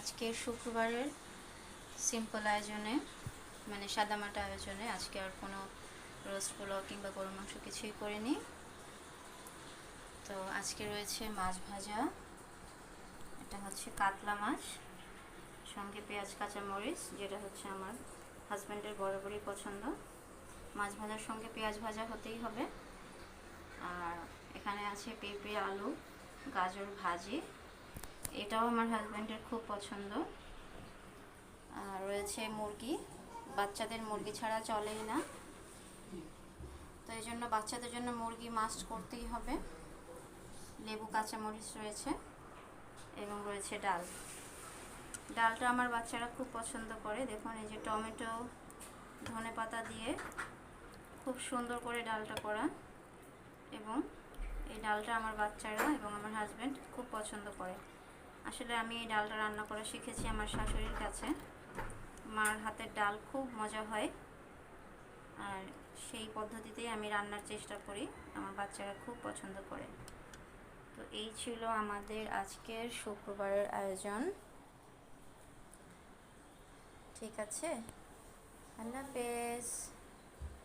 আজকের শুক্রবারের সিম্পল আয়োজনে মানে সাদামাটা আয়োজনে আজকে আর কোনো রোস্ট পোলাও কিংবা গরু মাংস কিছুই করিনি। তো আজকে রয়েছে মাছ ভাজা, এটা হচ্ছে কাতলা মাছ, সঙ্গে পেঁয়াজ, কাঁচামরিচ, যেটা হচ্ছে আমার হাজব্যান্ডের বরাবরই পছন্দ। মাছ ভাজার সঙ্গে পেঁয়াজ ভাজা হতেই হবে। আর এখানে আছে পেঁপে, আলু, গাজর ভাজি। এটাও আমার হাজব্যান্ডের খুব পছন্দ। আর রয়েছে মুরগি। বাচ্চাদের মুরগি ছাড়া চলেই না। তো এই জন্য বাচ্চাদের জন্য মুরগি মাস্ট করতেই হবে। লেবু, কাঁচামরিচ রয়েছে এবং রয়েছে ডাল। ডালটা আমার বাচ্চারা খুব পছন্দ করে। দেখুন, এই যে টমেটো, ধনে পাতা দিয়ে খুব সুন্দর করে ডালটা করা এবং এই ডালটা আমার বাচ্চারা এবং আমার হাজব্যান্ড খুব পছন্দ করে। আসলে আমি এই ডালটা রান্না করা শিখেছি আমার শাশুড়ির কাছে। মার হাতের ডাল খুব মজা হয়। আর সেই পদ্ধতিতেই আমি রান্নার চেষ্টা করি। আমার বাচ্চারা খুব পছন্দ করে। তো এই ছিল আমাদের আজকের শুক্রবারের আয়োজন। ঠিক আছে? আল্লাহ হাফেজ।